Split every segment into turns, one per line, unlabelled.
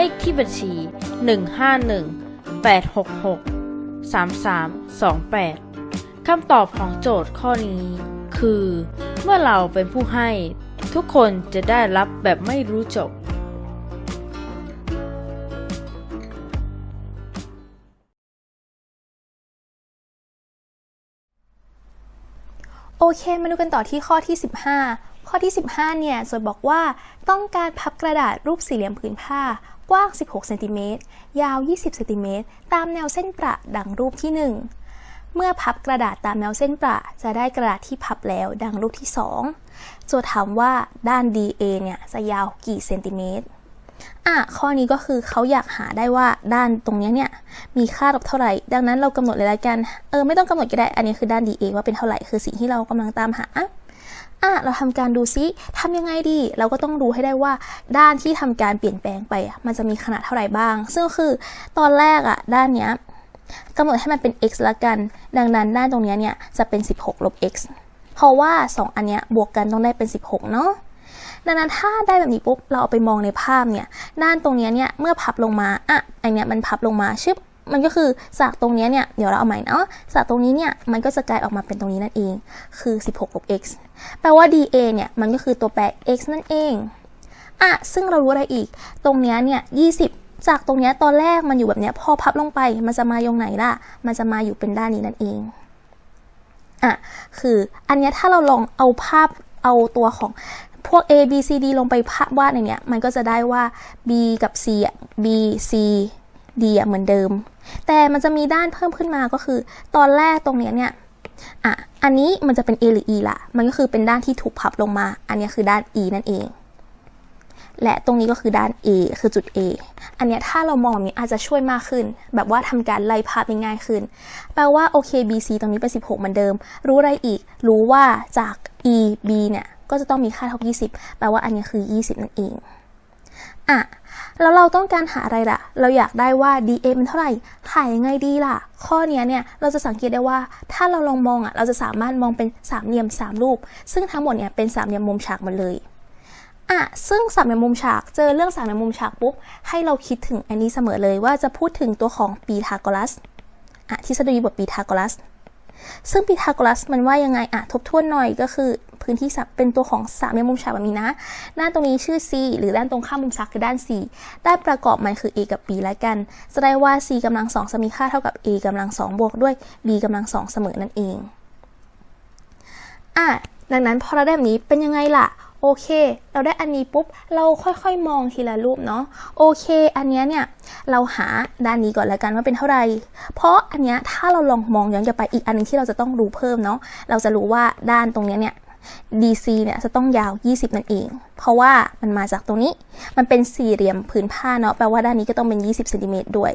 เลขที่บัญชี 151 866 3328 คำตอบของโจทย์ข้อนี้ คือ เมื่อเราเป็นผู้ให้ ทุกคนจะได้รับแบบไม่รู้จบ
โอเค มาดูกันต่อที่ข้อที่ 15 ข้อที่ 15 เนี่ยโจทย์บอกว่าต้องการพับกระดาษรูปสี่เหลี่ยมผืนผ้า กว้าง 16 เซนติเมตร ยาว 20 เซนติเมตร ตามแนวเส้นประดังรูปที่ 1 เมื่อพับกระดาษตามแนวเส้นประจะได้กระดาษที่พับแล้วดังรูปที่ 2 โจทย์ถามว่าด้าน DA เนี่ยจะยาวกี่เซนติเมตร อะ ข้อนี้ก็คือเขาอยากหาได้ว่าด้านตรงเนี้ยเนี่ยมีค่าลบเท่าไหร่ ดังนั้นเรากำหนดเลยละกัน เออไม่ต้องกำหนดก็ได้ อันนี้คือด้าน DA ว่าเป็นเท่าไหร่ คือสิ่งที่เรากำลังตามหา อะเราทำการดูซิทำยังไงดี เราก็ต้องรู้ให้ได้ว่าด้านที่ทำการเปลี่ยนแปลงไปอะมันจะมีขนาดเท่าไหร่บ้าง ซึ่งก็คือตอนแรกอะด้านเนี้ยกำหนดให้มันเป็น x ละกัน ดังนั้นด้านตรงเนี้ยเนี่ยจะเป็น 16 ลบ x เพราะว่า 2 อันเนี้ยบวกกันต้องได้เป็น 16 เนาะดังนั้นถ้าได้แบบนี้ปุ๊บเราเอาไปมองในภาพเนี่ย ด้านตรงเนี้ยเนี่ยเมื่อพับลงมาอะไอเนี้ยมันพับลงมาชึบ มันก็คือจากตรงนี้เนี่ยเดี๋ยวเราเอาใหม่เนาะจากตรงนี้เนี่ยมันก็จะกลายออกมาเป็นตรงนี้นั่นเอง คือ 16ลบ x แปลว่า dA เนี่ยมันก็คือตัวแปร x นั่นเองอะซึ่งเรารู้อะไรอีก ตรงนี้เนี่ย20 จากตรงนี้ตอนแรกมันอยู่แบบเนี้ยพอพับลงไป มันจะมาตรงไหนล่ะ มันจะมาอยู่เป็นด้านนี้นั่นเองอะคืออันเนี้ยถ้าเราลองเอาภาพเอาตัวของพวก A B C D ลงไปภาพวาดในเนี้ย มันก็จะได้ว่า B กับ C อะ B C D อะเหมือนเดิม แต่มันจะมีด้านเพิ่มขึ้นมาก็คือ ตอนแรกตรงเนี้ยเนี่ยอะอันนี้มันจะเป็น A หรือ E ละมันก็คือเป็นด้านที่ถูกพับลงมา อันนี้คือด้าน E นั่นเอง และตรงนี้ก็คือด้าน A คือจุด A อันนี้ถ้าเรามองแบบนี้อาจจะช่วยมากขึ้น แบบว่าทำการไล่ภาพง่ายขึ้น แปลว่าโอเค BC ตรงนี้เป็น 16 เหมือนเดิม รู้อะไรอีก รู้ว่าจาก E B เนี่ย ก็จะต้องมีค่าเท่า 20 แปลว่าอันนี้คือ 20 นั่นเอง อะ แล้วเราต้องการหาอะไรล่ะ เราอยากได้ว่า DA เป็นเท่าไหร่หายังไงดีล่ะ ข้อนี้เนี่ยเราจะสังเกตได้ว่าถ้าเราลองมองอะเราจะสามารถมองเป็นสามเหลี่ยมสามรูป ซึ่งทั้งหมดเนี่ยเป็นสามเหลี่ยมมุมฉากหมดเลยอะซึ่งสามเหลี่ยมมุมฉากเจอเรื่องสามเหลี่ยมมุมฉากปุ๊บให้เราคิดถึงอันนี้เสมอเลยว่าจะพูดถึงตัวของปีทาโกรัสอะทฤษฎีบทปีทาโกรัส ซึ่งพีทาโกรัสมันว่ายังไงอะทบทวนหน่อยก็คือพื้นที่สับเป็นตัวของสามเหลี่ยมมุมฉากแบบนี้นะด้านตรงนี้ชื่อ C หรือด้านตรงข้ามมุมฉากคือด้าน C ด้านประกอบมันคือ A กับ B แล้วกันจะได้ว่า C กำลังสองจะมีค่าเท่ากับ A กำลังสองบวกด้วย B กำลังสองเสมอนั่นเองอะดังนั้นพอเราได้แบบนี้เป็นยังไงล่ะ โอเค เราได้อันนี้ปุ๊บ เราค่อยๆมองทีละรูปเนาะ โอเค อันนี้เนี่ย เราหาด้านนี้ก่อนล้วกันว่าเป็นเท่าไหร่ เพราะอันนี้ถ้าเราลองมองย้อนกลับไปอีกอันหนึงที่เราจะต้องรู้เพิ่มเนาะ เราจะรู้ว่าด้านตรงนี้เนี่ย DC เนี่ยจะต้องยาว 20 นั่นเอง เพราะว่ามันมาจากตรงนี้ มันเป็นสี่เหลี่ยมผืนผ้าเนาะ แปลว่าด้านนี้ก็ต้องเป็น 20เซนติเมตรด้วย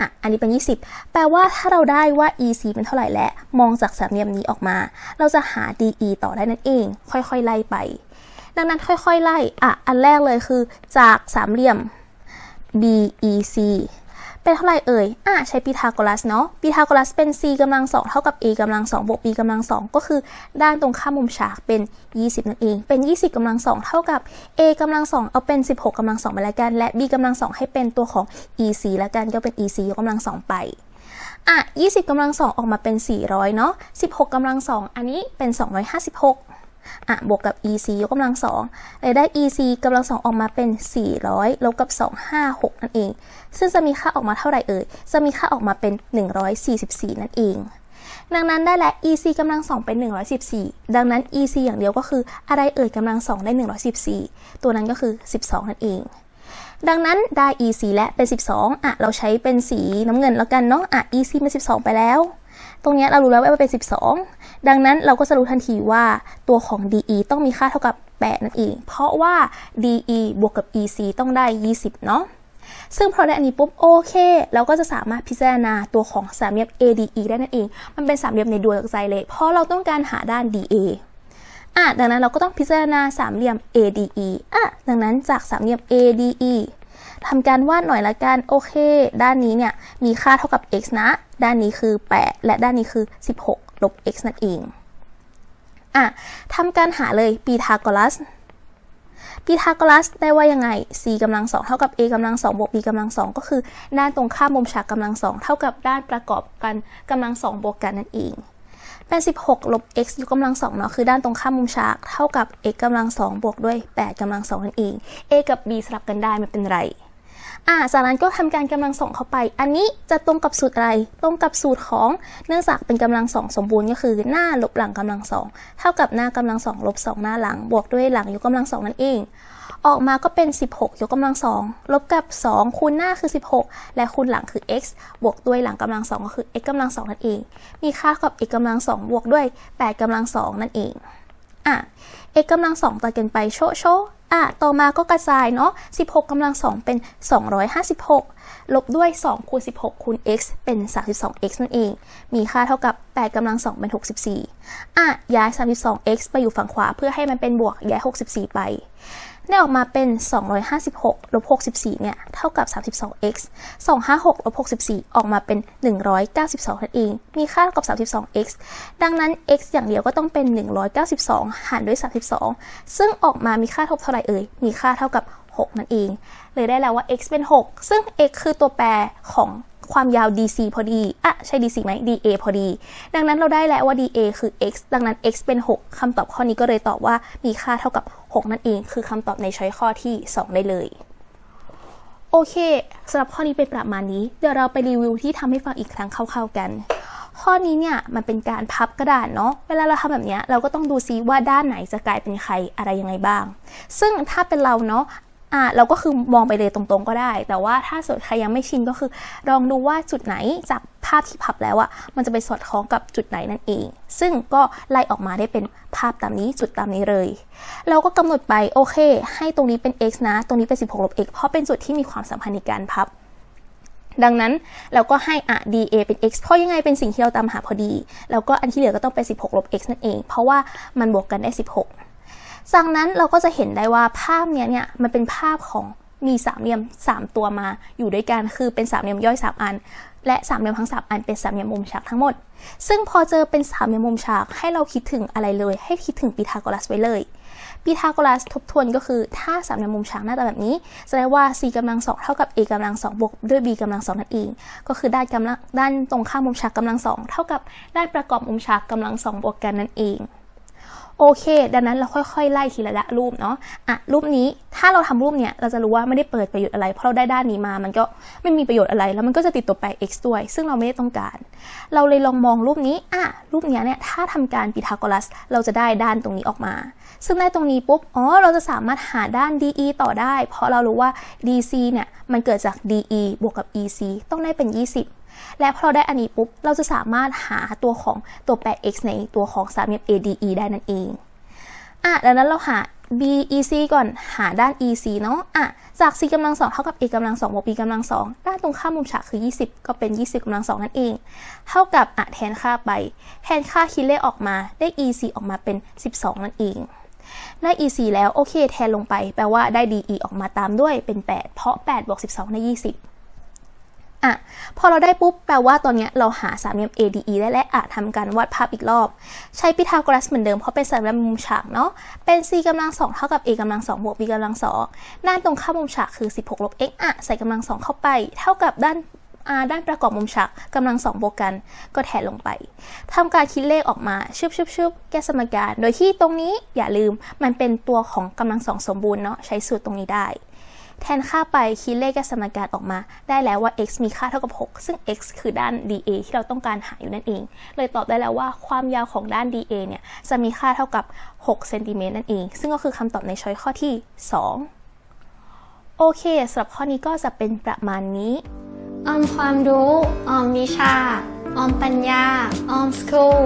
อะ อันนี้เป็น 20 แปลว่าถ้าเราได้ว่า EC เป็นเท่าไหร่และมองจากสามเหลี่ยมนี้ออกมา เราจะหา DE ต่อได้นั่นเอง ค่อยๆ ไล่ไป ดังนั้นค่อยๆไล่อะอันแรกเลยคือจากสามเหลี่ยม BEC เป็นเท่าไหร่เอ่ย อะใช้พีทาโกรัสเนาะพีทาโกรัสเป็น c กำลัง2เท่ากับ a กำลัง2บวก b กำลัง2ก็คือด้านตรงข้ามมุมฉากเป็น 20 นั่นเอง เป็น 20กำลัง2เท่ากับ a กำลัง2เอาเป็น 16กำลัง2ไปแล้วกัน และ b กำลัง2ให้เป็นตัวของ ec แล้วกันก็เป็น ec ยกกำลัง2ไปอะ20กำลัง2ออกมาเป็น 400 เนาะ16กำลัง2อันนี้เป็น 256 อะบวกกับ EC ยกกำลังสองเลยได้ EC กำลังสองออกมาเป็น 400 ลบกับ 256 นั่นเอง ซึ่งจะมีค่าออกมาเท่าไหร่เอ่ย จะมีค่าออกมาเป็น 144 นั่นเอง ดังนั้นได้และ EC กำลังสองเป็น 114 ดังนั้น EC อย่างเดียวก็คืออะไรเอ่ยกำลังสองได้ 114 ตัวนั้นก็คือ 12 นั่นเองดังนั้นได้ EC และเป็น 12 อะ เราใช้เป็นสีน้ำเงินแล้วกันเนาะ อะ EC เป็น 12 ไปแล้ว ตรงเนี้ยเรารู้แล้วว่าเป็น 12 ดังนั้นเราก็จะรู้ทันทีว่าตัวของ DE ต้องมีค่าเท่ากับ 8 นั่นเอง เพราะว่า DE บวกกับ EC ต้องได้ 20 เนาะซึ่งพอได้อันนี้ปุ๊บโอเค เราก็จะสามารถพิจารณาตัวของสามเหลี่ยม ADE ได้นั่นเอง มันเป็นสามเหลี่ยมในดวงใจเลย เพราะเราต้องการหาด้าน DA อะดังนั้นเราก็ต้องพิจารณาสามเหลี่ยม ADE อะดังนั้นจากสามเหลี่ยม ADE ทำการวาดหน่อยละกัน โอเค ด้านนี้เนี่ยมีค่าเท่ากับ x นะ ด้านนี้คือ 8 และด้านนี้คือ 16 ลบ x นั่นเองอะทำการหาเลยปีทาโกรัสพีทาโกรัสได้ว่ายังไง c กำลังสองเท่ากับ a กำลังสองบวก b กำลังสองก็คือ ด้านตรงข้ามมุมฉากกำลังสองเท่ากับด้านประกอบกันกำลังสองบวกกันนั่นเองเป็น16ลบ x ยกกำลังสองเนาะคือด้านตรงข้ามมุมฉากเท่ากับ x กำลังสองบวกด้วย 8กำลังสองนั่นเอง a กับ b สลับกันได้ไม่เป็นไร อ่าจากนั้นก็ทำการกำลังสองเข้าไป อันนี้จะตรงกับสูตรอะไร ตรงกับสูตรของเนื่องจากเป็นกำลังสองสมบูรณ์ก็คือหน้าลบหลังกำลังสองเท่ากับหน้ากำลังสองลบสองหน้าหลัง บวกด้วยหลังยกกำลังสองนั่นเอง ออกมาก็เป็น 16 ยกกำลังสองลบกับ 2 คูณหน้าคือ 16 และคูณหลังคือ x บวกด้วยหลังกำลังสองก็คือ x กำลังสองนั่นเอง มีค่ากับ x กำลังสองบวกด้วย8กำลังสองนั่นเองอะ x กำลังสองต่อกันไปโชโช อะต่อมาก็กระจายเนาะ 16กำลังสองเป็น 256 ลบด้วย 2 คูณ 16 คูณ x เป็น 32x นั่นเอง มีค่าเท่ากับ 8กำลังสองเป็น 64 อะ ย้าย 32x ไปอยู่ฝั่งขวาเพื่อให้มันเป็นบวก ย้าย 64 ไป ได้ออกมาเป็น 256ลบ64 เนี่ย เท่ากับ 32x 256ลบ64 ออกมาเป็น 192นั่นเอง มีค่าเท่ากับ 32x ดังนั้น x อย่างเดียวก็ต้องเป็น 192 หารด้วย 32 ซึ่งออกมามีค่าเท่าเท่าไหร่เอ่ย มีค่าเท่ากับ 6 นั่นเอง เลยได้แล้วว่า x เป็น 6 ซึ่ง x คือตัวแปรของ ความยาว dc พอดี อะ ใช่ dc ไหม dA พอดี ดังนั้นเราได้แล้วว่า dA คือ x ดังนั้น x เป็น 6คำตอบข้อนี้ก็เลยตอบว่ามีค่าเท่ากับ 6 นั่นเอง คือคำตอบในช้อยข้อที่ 2 ได้เลยโอเคสำหรับข้อนี้เป็นประมาณนี้ เดี๋ยวเราไปรีวิวที่ทำให้ฟังอีกครั้งคร่าวๆกัน ข้อนี้เนี่ยมันเป็นการพับกระดาษเนาะ เวลาเราทำแบบเนี้ยเราก็ต้องดูซิว่าด้านไหนจะกลายเป็นใครอะไรยังไงบ้าง ซึ่งถ้าเป็นเราเนาะ อะเราก็คือมองไปเลยตรงๆก็ได้ แต่ว่าถ้าส่วนใครยังไม่ชินก็คือลองดูว่าจุดไหนจากภาพที่พับแล้วอะมันจะไปสอดคล้องกับจุดไหนนั่นเอง ซึ่งก็ไล่ออกมาได้เป็นภาพตามนี้จุดตามนี้เลย เราก็กำหนดไปโอเค ให้ตรงนี้เป็น x นะ ตรงนี้เป็น 16ลบ x เพราะเป็นจุดที่มีความสัมพันธ์ในการพับ ดังนั้นเราก็ให้อะ dA เป็น x เพราะยังไงเป็นสิ่งที่เราตามหาพอดี แล้วก็อันที่เหลือก็ต้องเป็น 16ลบ x นั่นเอง เพราะว่ามันบวกกันได้ 16 จากนั้นเราก็จะเห็นได้ว่าภาพเนี้ยเนี่ยมันเป็นภาพของมีสามเหลี่ยม3ตัวมาอยู่ด้วยกันคือเป็นสามเหลี่ยมย่อย3อัน และสามเหลี่ยมทั้ง3อันเป็นสามเหลี่ยมมุมฉากทั้งหมด ซึ่งพอเจอเป็นสามเหลี่ยมมุมฉากให้เราคิดถึงอะไรเลย ให้คิดถึงพีทาโกรัสไว้เลยพีทาโกรัสทบทวนก็คือถ้าสามเหลี่ยมมุมฉากหน้าตาแบบนี้แสดงว่า c กำลังสองเท่ากับ a กำลังสองบวกด้วย b กำลังสองนั่นเองก็คือด้านกำลังด้านตรงข้ามมุมฉากกำลังสองเท่ากับด้านประกอบมุมฉากกำลังสองบวกกันนั่นเอง โอเค ดังนั้นเราค่อยๆ ไล่ทีละรูปเนาะอะรูปนี้ถ้าเราทำรูปเนี้ยเราจะรู้ว่าไม่ได้เปิดประโยชน์อะไร เพราะเราได้ด้านนี้มา มันก็ไม่มีประโยชน์อะไร แล้วมันก็จะติดตัวแปร x ด้วย ซึ่งเราไม่ได้ต้องการ เราเลยลองมองรูปนี้อะรูปเนี้ยเนี่ยถ้าทำการพีทาโกรัส เราจะได้ด้านตรงนี้ออกมา ซึ่งได้ตรงนี้ปุ๊บอ๋อเราจะสามารถหาด้าน DE ต่อได้ เพราะเรารู้ว่า DC เนี่ยมันเกิดจาก DE บวกกับ EC ต้องได้เป็น 20 และพอเราได้อันนี้ปุ๊บ เราจะสามารถหาตัวของตัวแปร x ในตัวของสามเหลี่ยม ADE ได้นั่นเองอะดังนั้นเราหา BEC ก่อนหาด้าน EC เนาะอะจาก C กำลังสองเท่ากับ A กำลังสองบวก B กำลังสองด้านตรงข้ามมุมฉากคือ 20 ก็เป็น 20กำลังสองนั่นเอง เท่ากับอะแทนค่าไป แทนค่าคิดเลขออกมาได้ EC ออกมาเป็น 12 นั่นเองได้ EC แล้วโอเค แทนลงไป แปลว่าได้ DE ออกมาตามด้วยเป็น 8 เพราะ 8 บวก 12 ได้ 20 อะพอเราได้ปุ๊บแปลว่าตอนนี้เราหาสามเหลี่ยม ADE ได้และอาจทำการวาดภาพอีกรอบ ใช้พีทาโกรัสเหมือนเดิมเพราะเป็นสามเหลี่ยมมุมฉากเนาะเป็น c กำลังสองเท่ากับ a กำลังสองบวก b กำลังสองด้านตรงข้ามมุมฉากคือ 16ลบ x อะใส่กำลังสองเข้าไป เท่ากับด้านด้านประกอบมุมฉากกำลังสองบวกกัน ก็แทนลงไปทำการคิดเลขออกมาชึบชึบชึบแก้สมการ โดยที่ตรงนี้อย่าลืมมันเป็นตัวของกำลังสองสมบูรณ์เนาะใช้สูตรตรงนี้ได้ แทนค่าไปคิดเลขแก้สมการออกมา ได้แล้วว่า x มีค่าเท่ากับ 6 ซึ่ง x คือด้าน dA ที่เราต้องการหาอยู่นั่นเอง เลยตอบได้แล้วว่าความยาวของด้าน dA เนี่ยจะมีค่าเท่ากับ6เซนติเมตรนั่นเอง ซึ่งก็คือคำตอบในช้อยข้อที่ 2 โอเคสำหรับข้อนี้ก็จะเป็นประมาณนี้
ออมความรู้ ออมวิชา ออมปัญญา ออมสคูล